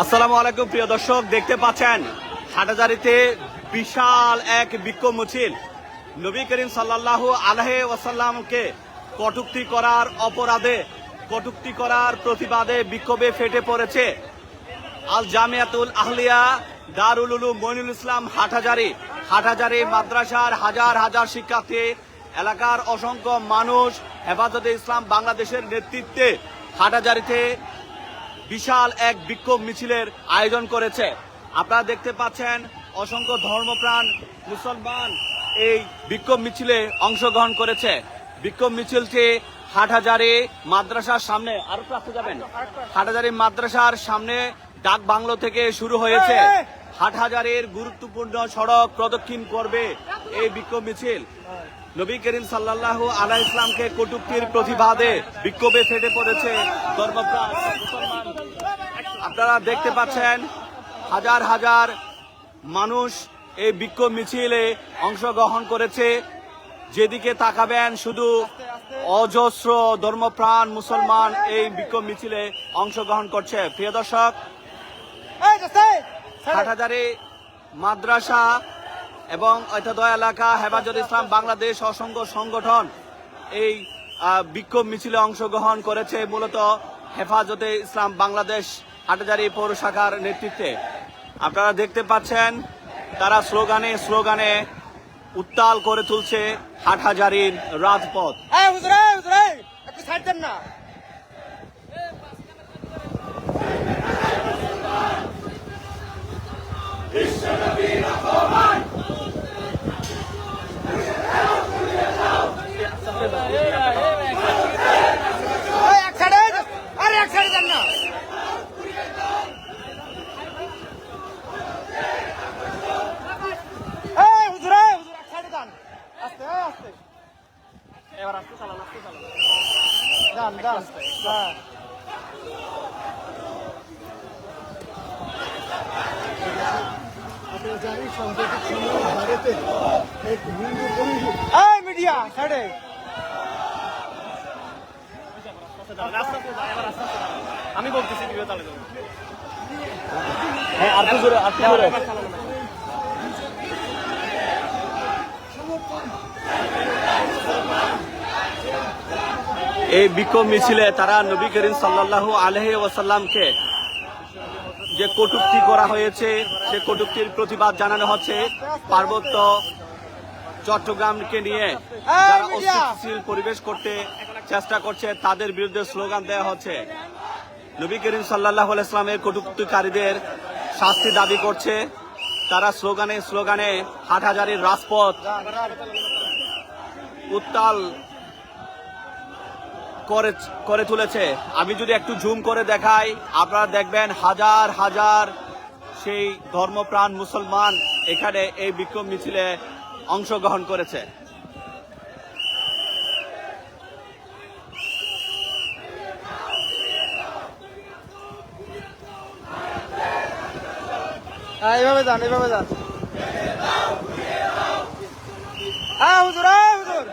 আসসালামু আলাইকুম, প্রিয় দর্শক। দেখতে পাচ্ছেন হাটাজারিতে বিশাল এক বিক্ষোভ মিছিল। নবী করিম সাল্লাল্লাহু আলহে ওয়াসাল্লামকে কটুক্তি করার অপরাধে, কটুক্তি করার প্রতিবাদে বিক্ষোভে ফেটে পড়েছে আল জামিয়াতুল আহলিয়া দারুল উলুম মইনুল ইসলাম হাটহাজারি। হাটহাজারি মাদ্রাসার হাজার হাজার শিক্ষার্থী, এলাকার অসংখ্য মানুষ হেফাজতে ইসলাম বাংলাদেশের নেতৃত্বে হাটহাজারিতে বিশাল এক বিক্ষোভ মিছিলের আয়োজন করেছে। আপনারা দেখতে পাচ্ছেন অসংখ্য ধর্মপ্রাণ মুসলমান এই বিক্ষোভ মিছিলে অংশগ্রহণ করেছে। বিক্ষোভ মিছিলটি হাটহাজারি মাদ্রাসার সামনে আরও আসতে যাবেন। হাটহাজারি মাদ্রাসার সামনে ডাক বাংলো থেকে শুরু হয়েছে। হাটহাজারির গুরুত্বপূর্ণ সড়ক প্রদক্ষিণ করবে এই বিক্ষোভ মিছিল। নবী করিম সাল্লাল্লাহু আলাহ ইসলামকে কটুক্তির প্রতিবাদে বিক্ষোভে ফেটে পড়েছে ধর্মপ্রাণ মুসলমান। আপনারা দেখতে পাচ্ছেন হাজার হাজার মানুষ এই বিক্ষোভ মিছিলে অংশগ্রহণ করেছে। যেদিকে তাকাবেন শুধু অজস্র ধর্মপ্রাণ মুসলমান এই বিক্ষোভ মিছিলে অংশগ্রহণ করছে। প্রিয় দর্শক হাটহাজারি মাদ্রাসা এবং ঐতিহ্যদয় এলাকা হেফাজত ইসলাম বাংলাদেশ অসংখ্য সংগঠন এই বিক্ষোভ মিছিলে অংশগ্রহণ করেছে। মূলত হেফাজতে ইসলাম বাংলাদেশ হাটহাজারি পৌর শাখার নেতৃত্বে। আপনারা দেখতে পাচ্ছেন তারা স্লোগানে স্লোগানে উত্তাল করে তুলছে হাটহাজারির রাজপথ। না একটু ছাড় দেন না এই এক সাইডে আরে এক সাইডে দেন না এই হুজুরে হুজুর এক সাইডে দেন আস্তে এই আস্তে এবার আসতে চালান আসতে চালান। দান দান হ্যাঁ আপনারা সাম্প্রতিক সময়ে ভারতে এক হিন্দু পরিবার মিডিয়া সাইডে আমি বলতেছি চালে হ্যাঁ আর জোরে আর জোরে এই বিক্ষোভ মিছিলে তারা নবী করিম সাল্লাল্লাহু আলহি ওয়াসাল্লামকে যে কটুক্তি করা হয়েছে সে কটুক্তির প্রতিবাদ জানানো হচ্ছে পার্বত্য চট্টগ্রামকে নিয়ে। যারা অস্থিতিশীল পরিবেশ করতে চেষ্টা করছে তাদের বিরুদ্ধে স্লোগান দেওয়া হচ্ছে। নবী করিম সাল্লাহ ইসলামের কটুক্তিকারীদের শাস্তি দাবি করছে। তারা স্লোগানে স্লোগানে হাটহাজারির রাজপথ উত্তাল করে করে তুলেছে। আমি যদি একটু জুম করে দেখাই, আপনারা দেখবেন হাজার হাজার সেই ধর্মপ্রাণ মুসলমান এখানে এই বিক্ষোভ মিছিলে অংশগ্রহণ করেছে। হ্যাঁ এইভাবে যান এইভাবে যান। হ্যাঁ হুজুর হ্যাঁ হুজুর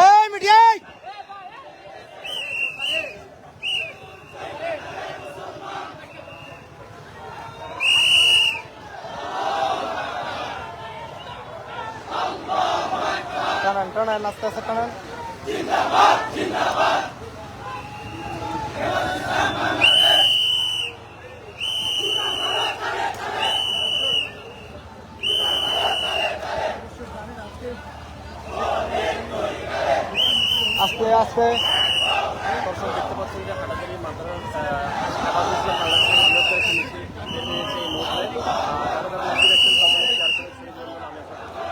এই মিডিয়া টানান টানান আস্তে আস্তে আস্তে দর্শক দেখতে পাচ্ছেন যে হাটাজারি মাদ্রাস হেফাজত ইসলাম বাংলাদেশের বৃহত্তর একটি মিছিল বের হয়েছে এই মুহূর্তে আহ, কারও কারও মিছিল দেখছেন সকলে শেয়ার করে সেই জন্য আমি আপনাদের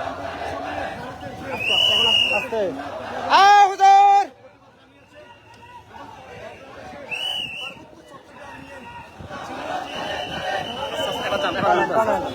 আস্তে হ্যাঁ হুজুর এবার যান, এবার টানান যান।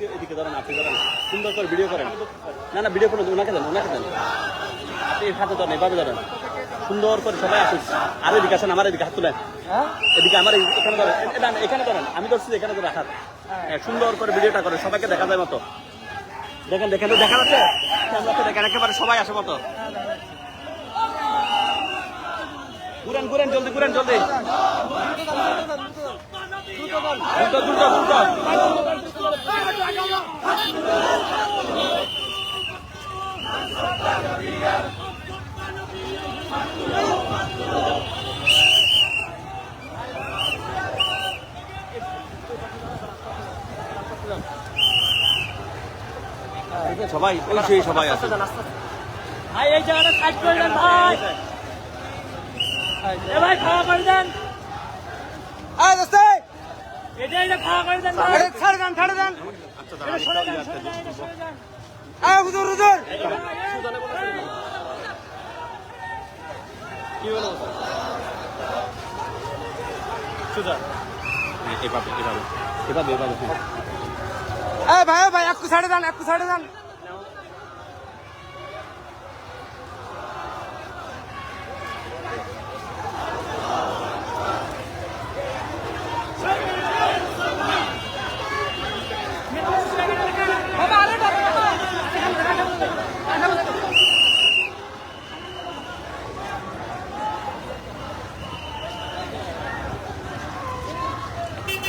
টানান ধরেন আপনি ধরেন সুন্দর করে ভিডিও করেন। না না ভিডিও করেন ওনাকে দেন ওনাকে দেন। আপনি হাতে ধরেন এভাবে ধরেন। সুন্দর করে সবাই আসুন। আর এদিকে আসেন আমার এদিকে হাত তুলেন। এদিকে আমার এখানে ধরেন এখানে ধরেন। আমি ধরছি এখানে ধরে হাত। হ্যাঁ, সুন্দর করে ভিডিওটা করে সবাইকে দেখা যায় মতো। দেখেন দেখেন দেখা যাচ্ছে? দেখেন একেবারে সবাই আসে মতো। ঘুরেন ঘুরেন জলদি ঘুরেন জলদি। দ্রুত দ্রুত দ্রুত। সবাই ওই সেই সবাই আছে। ভাই এই জায়গাটা সাইড করে দেন ভাই। ভাই খাওয়া করে দেন। এই দোস্তে এটা এটা খাওয়া করে দেন ভাই। ছাড় দেন ছাড় আচ্ছা হুজুর হুজুর। কি হলো? সুজা। এভাবে এভাবে। এভাবে এভাবে। ভাই ভাই একটু ছাড়ে দেন একটু ছাড়ে দেন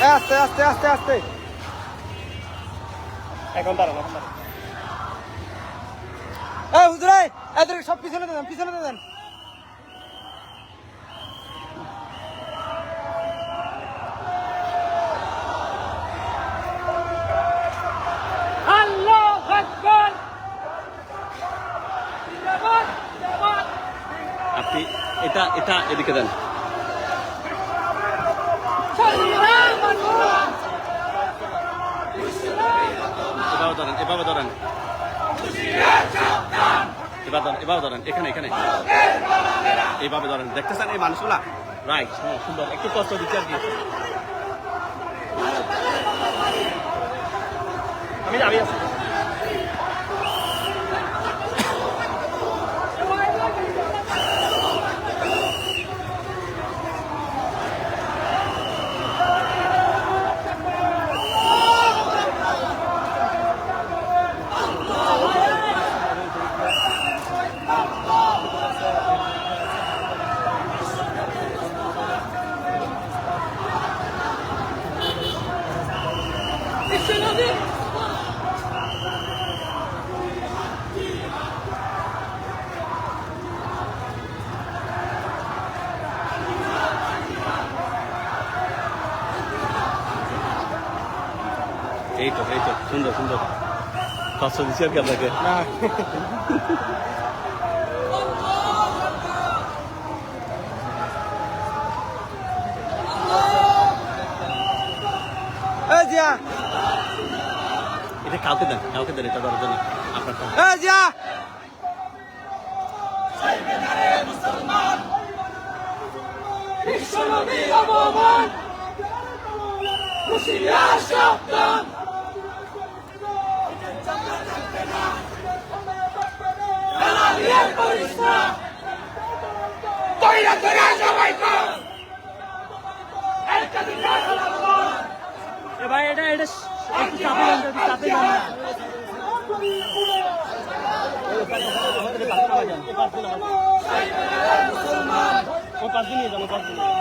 এই আস্তে আস্তে আস্তে। এখন দাঁড়ান এখন দাঁড়ান। এই হুজুর এই এদের সব পিছনে দেন পিছনে দেন। আপনি এটা এটা এদিকে দেন। এভাবে ধরেন এভাবে ধরেন। এবার ধরেন, এভাবে ধরেন, এখানে এখানে। এইভাবে ধরেন, দেখতেছেন এই মানুষগুলা? রাইট হ্যাঁ সুন্দর। একটু কষ্ট দিচ্ছে আর কি। আমি আমি আছি। সুন্দর সুন্দর। কষ্ট দিচ্ছি আর কি আপনাকে। এটা কাউকে দেন কাউকে দেন এটা জন্য। আপনার জিয়া। বিশ্বনবী অবমান। মুসিয়া সাবধান ভাই এটা এটা চাপে চাপে ও পাঁচ দিন নিয়ে যাব পাঁচ দিন